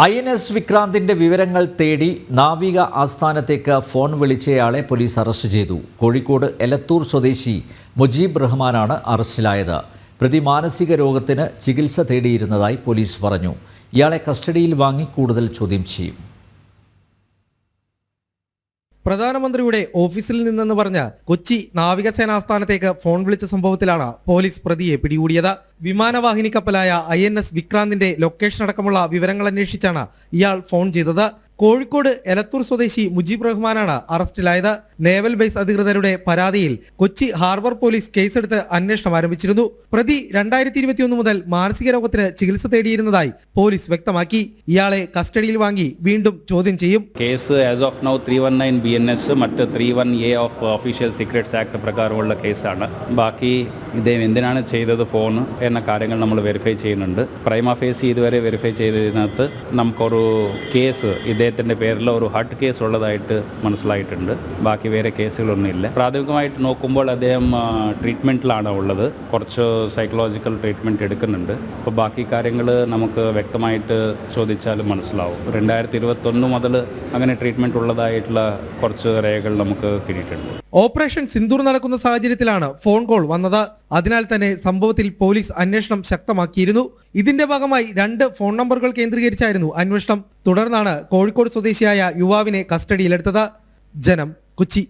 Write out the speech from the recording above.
I N S വിക്രാന്തിന്റെ വിവരങ്ങൾ തേടി നാവിക ആസ്ഥാനത്തേക്ക് ഫോൺ വിളിച്ചയാളെ പോലീസ് അറസ്റ്റ് ചെയ്തു. കോഴിക്കോട് എലത്തൂർ സ്വദേശി മുജീബ് റഹ്മാനാണ് അറസ്റ്റിലായത്. പ്രതി മാനസിക രോഗത്തിന് ചികിത്സ തേടിയിരുന്നതായി പോലീസ് പറഞ്ഞു. ഇയാളെ കസ്റ്റഡിയിൽ വാങ്ങി കൂടുതൽ ചോദ്യം ചെയ്യും. പ്രധാനമന്ത്രിയുടെ ഓഫീസിൽ നിന്നെന്ന് പറഞ്ഞ് കൊച്ചി നാവികസേനാസ്ഥാനത്തേക്ക് ഫോൺ വിളിച്ച സംഭവത്തിലാണ് പോലീസ് പ്രതിയെ പിടികൂടിയത്. വിമാനവാഹിനി കപ്പലായ ഐ എൻ എസ് വിക്രാന്തിന്റെ ലൊക്കേഷൻ അടക്കമുള്ള വിവരങ്ങൾ അന്വേഷിച്ചാണ് ഇയാൾ ഫോൺ ചെയ്തത്. കോഴിക്കോട് എലത്തൂർ സ്വദേശി മുജീബ് റഹ്മാനാണ് അറസ്റ്റിലായത്. നേവൽ ബേസ് അധികൃതരുടെ പരാതിയിൽ കൊച്ചി ഹാർബർ പോലീസ് കേസെടുത്ത് അന്വേഷണം ആരംഭിച്ചിരുന്നു. പ്രതി രണ്ടായിരത്തി ഇരുപത്തിയൊന്ന് മുതൽ മാനസിക രോഗത്തിന് ചികിത്സ തേടിയിരുന്നതായി പോലീസ് വ്യക്തമാക്കി. ഇയാളെ കസ്റ്റഡിയിൽ വാങ്ങി വീണ്ടും ചോദ്യം ചെയ്യും. Case as of now three one nine B N S മറ്റ് three one A of official secrets act പ്രകാരമുള്ള കേസാണ്. ബാക്കി ഇദ്ദേഹം എന്തിനാണ് ചെയ്തത് ഫോൺ എന്ന കാര്യങ്ങൾ നമ്മൾ വെരിഫൈ ചെയ്യുന്നുണ്ട്. പ്രൈമ ഫേസ് ഇതുവരെ വെരിഫൈ ചെയ്തതിനകത്ത് നമുക്കൊരു കേസ് ഇദ്ദേഹത്തിന്റെ പേരിൽ ഒരു ഹട്ട് കേസ് ഉള്ളതായിട്ട് മനസ്സിലായിട്ടുണ്ട്. ബാക്കി വേറെ കേസുകളൊന്നുമില്ല പ്രാഥമികമായിട്ട് നോക്കുമ്പോൾ അദ്ദേഹം ട്രീറ്റ്മെന്റിലാണ് ഉള്ളത്. കുറച്ച് സൈക്കോളജിക്കൽ ട്രീറ്റ്മെന്റ് എടുക്കുന്നുണ്ട്. അപ്പോൾ ബാക്കി കാര്യങ്ങൾ നമുക്ക് വ്യക്തമായിട്ട് ചോദിച്ചാൽ മനസ്സിലാവും. രണ്ടായിരത്തി ഇരുപത്തൊന്ന് മുതൽ അങ്ങനെ ട്രീറ്റ്മെന്റ് ഉള്ളതായിട്ടുള്ള കുറച്ച് രേഖകൾ നമുക്ക് കിട്ടിയിട്ടുണ്ട്. ഓപ്പറേഷൻ സിന്ദൂർ നടക്കുന്ന സാഹചര്യത്തിലാണ് ഫോൺ കോൾ വന്നത്. അതിനാൽ തന്നെ സംഭവത്തിൽ പോലീസ് അന്വേഷണം ശക്തമാക്കിയിരുന്നു. ഇതിന്റെ ഭാഗമായി രണ്ട് ഫോൺ നമ്പറുകൾ കേന്ദ്രീകരിച്ചായിരുന്നു അന്വേഷണം. തുടർന്നാണ് കോഴിക്കോട് സ്വദേശിയായ യുവാവിനെ കസ്റ്റഡിയിലെടുത്തത്. ജനം കൊച്ചി.